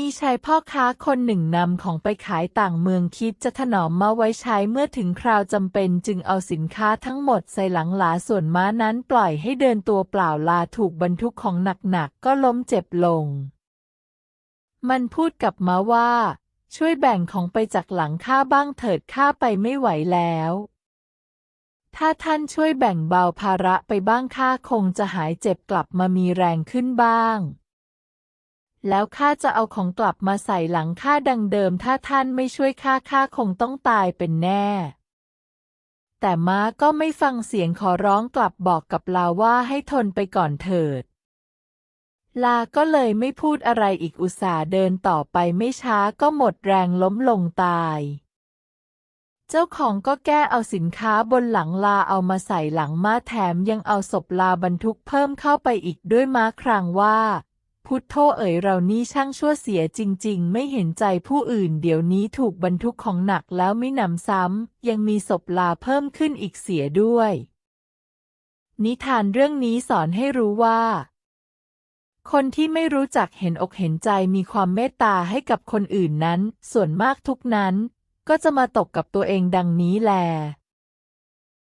มีชายพ่อค้าคนหนึ่งนำของไปขายต่างเมืองคิดจะถนอมมาไว้ใช้เมื่อถึงคราวจำเป็นจึงเอาสินค้าทั้งหมดใส่หลังหลาส่วนม้านั้นปล่อยให้เดินตัวเปล่าลาถูกบรรทุกของหนักๆก็ล้มเจ็บลง มันพูดกับม้าว่า ช่วยแบ่งของไปจากหลังข้าบ้างเถิดข้าไปไม่ไหวแล้ว ถ้าท่านช่วยแบ่งเบาภาระไปบ้างข้าคงจะหายเจ็บกลับมามีแรงขึ้นบ้าง แล้วข้าจะเอาของกลับมาใส่หลังข้าดังเดิม ถ้าท่านไม่ช่วยข้าข้าคงต้องตายเป็นแน่ แต่ม้าก็ไม่ฟังเสียงขอร้องกลับบอกกับลาว่าให้ทนไปก่อนเถิด ลาก็เลยไม่พูดอะไรอีกอุตส่าห์เดินต่อไปไม่ช้าก็หมดแรงล้มลงตาย เจ้าของก็แก้เอาสินค้าบนหลังลาเอามาใส่หลังม้าแถมยังเอาศพลาบรรทุกเพิ่มเข้าไปอีกด้วยม้าครางว่า พุทโธเอ๋ยเรานี่ช่างชั่วเสียจริง ๆ ไม่เห็นใจผู้อื่น เดี๋ยวนี้ถูกบรรทุกของหนักแล้วไม่นำซ้ำ ยังมีศพลาเพิ่มขึ้นอีกเสียด้วย นิทานเรื่องนี้สอนให้รู้ว่า คนที่ไม่รู้จักเห็นอกเห็นใจมีความเมตตาให้กับคนอื่นนั้น ส่วนมากทุกนั้น ก็จะมาตกกับตัวเองดังนี้แล